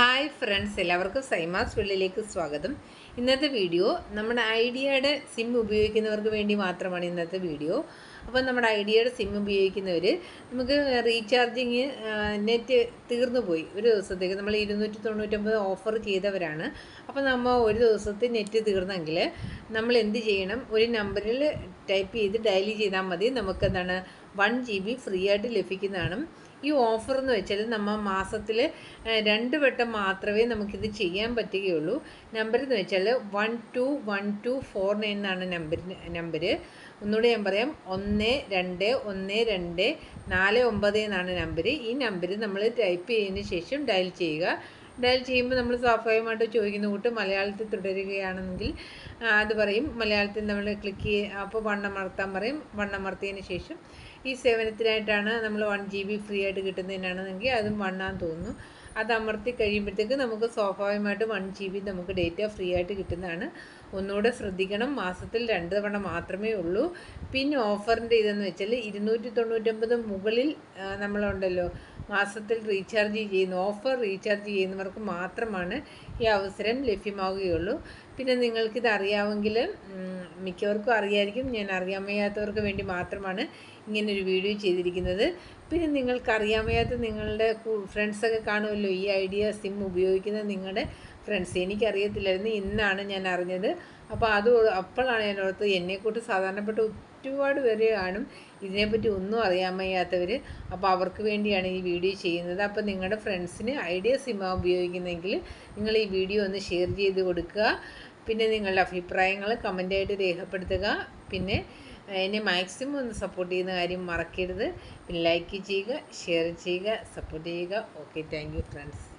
Hi friends എല്ലാവർക്കും സൈമാസ് വെള്ളിലേക്ക് സ്വാഗതം. ഇന്നത്തെ വീഡിയോ നമ്മുടെ ഐഡിയയുടെ സിം ഉപയോഗിക്കുന്നവർക്ക് വേണ്ടി മാത്രമാണ് ഇന്നത്തെ വീഡിയോ. അപ്പോൾ നമ്മുടെ ഐഡിയയുടെ സിം ഉപയോഗിക്കുന്നവർ നമുക്ക് റീചാർജിങ് നെറ്റ് തീർന്നു പോയി. ഒരു ദിവസത്തേക്ക് നമ്മൾ ഇരുന്നൂറ്റി തൊണ്ണൂറ്റൊമ്പത് ഓഫർ ചെയ്തവരാണ്. അപ്പോൾ നമ്മൾ ഒരു ദിവസത്തെ നെറ്റ് തീർന്നെങ്കിൽ നമ്മൾ എന്ത് ചെയ്യണം? ഒരു നമ്പറിൽ ടൈപ്പ് ചെയ്ത് ഡയലി ചെയ്താൽ മതി. നമുക്ക് എന്താണ്? വൺ ജി ബി ഫ്രീ ആയിട്ട് ലഭിക്കുന്നതാണ്. ഈ ഓഫർ എന്ന് വെച്ചാൽ നമ്മൾ മാസത്തിൽ രണ്ട് വട്ടം മാത്രമേ നമുക്കിത് ചെയ്യാൻ പറ്റുകയുള്ളൂ. നമ്പർ എന്ന് വെച്ചാൽ one two one two four nine എന്നാണ് നമ്പർ നമ്പർ ഒന്നുകൂടെ ഞാൻ പറയാം. ഒന്ന് രണ്ട് ഒന്ന് രണ്ട് നാല് ഒമ്പത് എന്നാണ് നമ്പർ ഈ നമ്പർ നമ്മൾ ടൈപ്പ് ചെയ്തതിന് ശേഷം ഡയൽ ചെയ്യുക. ഡയൽ ചെയ്യുമ്പോൾ നമ്മൾ സ്വാഭാവികമായിട്ട് ചോദിക്കുന്ന കൂട്ട് മലയാളത്തിൽ തുടരുകയാണെങ്കിൽ അത് പറയും. മലയാളത്തിൽ നമ്മൾ ക്ലിക്ക് ചെയ്യുക അപ്പോൾ വണ്ണമർത്താൻ പറയും. വണ്ണമർത്തിയതിന് ശേഷം ഈ സേവനത്തിനായിട്ടാണ് നമ്മൾ വൺ ജി ബി ഫ്രീ ആയിട്ട് കിട്ടുന്നതിനാണെന്നെങ്കിൽ അതും വണ്ണാന്ന് തോന്നുന്നു. അത് അമർത്തി കഴിയുമ്പോഴത്തേക്ക് നമുക്ക് സ്വാഭാവികമായിട്ട് വൺ ജി ബി നമുക്ക് ഡേറ്റ ഫ്രീ ആയിട്ട് കിട്ടുന്നതാണ്. ഒന്നുകൂടെ ശ്രദ്ധിക്കണം. മാസത്തിൽ രണ്ട് തവണ മാത്രമേ ഉള്ളൂ. പിന്നെ ഓഫറിന്റെ ഇതെന്ന് വെച്ചാൽ ഇരുന്നൂറ്റി തൊണ്ണൂറ്റൊമ്പത് മുകളിൽ നമ്മളുണ്ടല്ലോ മാസത്തിൽ റീചാർജ് ചെയ്യുന്ന ഓഫർ റീചാർജ് ചെയ്യുന്നവർക്ക് മാത്രമാണ് ഈ അവസരം ലഭ്യമാവുകയുള്ളൂ. പിന്നെ നിങ്ങൾക്കിത് അറിയാമെങ്കിൽ മിക്കവർക്കും അറിയായിരിക്കും. ഞാൻ അറിയാൻ വയ്യാത്തവർക്ക് വേണ്ടി മാത്രമാണ് ഇങ്ങനൊരു വീഡിയോ ചെയ്തിരിക്കുന്നത്. പിന്നെ നിങ്ങൾക്ക് അറിയാൻ വയ്യാത്ത നിങ്ങളുടെ ഫ്രണ്ട്സൊക്കെ കാണുമല്ലോ? ഈ ഐഡിയ സിം ഉപയോഗിക്കുന്ന നിങ്ങളുടെ ഫ്രണ്ട്സ് എനിക്കറിയത്തില്ലായിരുന്നു. ഇന്നാണ് ഞാൻ അറിഞ്ഞത്. അപ്പോൾ അത് അപ്പോഴാണ് ഞാൻ ഓർത്തത് എന്നെക്കൂട്ട് സാധാരണപ്പെട്ട ഒരുപാട് പേര് കാണും. ഇതിനെപ്പറ്റി ഒന്നും അറിയാൻ വയ്യാത്തവർ അപ്പോൾ അവർക്ക് വേണ്ടിയാണ് ഈ വീഡിയോ ചെയ്യുന്നത്. അപ്പോൾ നിങ്ങളുടെ ഫ്രണ്ട്സിന് ഐഡിയ സിമ ഉപയോഗിക്കുന്നെങ്കിൽ നിങ്ങൾ ഈ വീഡിയോ ഒന്ന് ഷെയർ ചെയ്ത് കൊടുക്കുക. പിന്നെ നിങ്ങളുടെ അഭിപ്രായങ്ങൾ കമന്റായിട്ട് രേഖപ്പെടുത്തുക. പിന്നെ എന്നെ മാക്സിമം ഒന്ന് സപ്പോർട്ട് ചെയ്യുന്ന കാര്യം മറക്കരുത്. പിന്നെ ലൈക്ക് ചെയ്യുക ഷെയർ ചെയ്യുക സപ്പോർട്ട് ചെയ്യുക. Okay thank friends